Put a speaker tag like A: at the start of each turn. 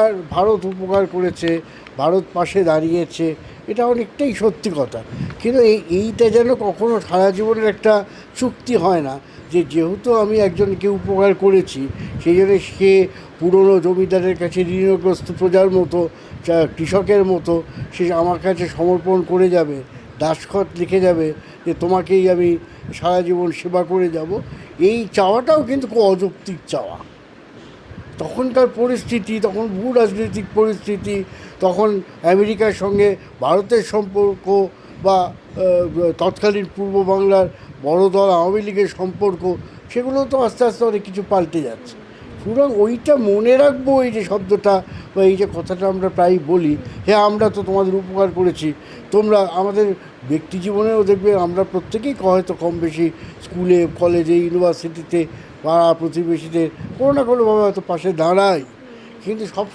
A: আর ভারত উপকার করেছে, ভারত পাশে দাঁড়িয়েছে, এটা অনেকটাই সত্যি কথা। কিন্তু এই, এইটা যেন কখনো সারা জীবনের একটা চুক্তি হয় না, যে যেহেতু আমি একজনকে উপকার করেছি, সেই জন্য সে পুরনো জমিদারের কাছে ঋণগ্রস্ত প্রজার মতো কৃষকের মতো, সে আমার কাছে সমর্পণ করে যাবে, দাসখত লিখে যাবে, যে তোমাকেই আমি সারা জীবন সেবা করে যাব, এই চাওয়াটাও কিন্তু অযৌক্তিক চাওয়া। তখনকার পরিস্থিতি, তখন ভূ রাজনৈতিক পরিস্থিতি, তখন আমেরিকার সঙ্গে ভারতের সম্পর্ক বা তৎকালীন পূর্ব বাংলার বড় দল আওয়ামী লীগের সম্পর্ক, সেগুলো তো আস্তে আস্তে অনেক কিছু পাল্টে যাচ্ছে। সুতরাং ওইটা মনে রাখব এই যে শব্দটা বা এই যে কথাটা আমরা প্রায়ই বলি হ্যাঁ আমরা তো তোমাদের উপকার করেছি। তোমরা আমাদের ব্যক্তি জীবনেও দেখবে আমরা প্রত্যেকেই হয়তো কম বেশি স্কুলে, কলেজে, ইউনিভার্সিটিতে পাড়া প্রতিবেশীদের কোনো না কোনোভাবে হয়তো পাশে দাঁড়াই কিন্তু সব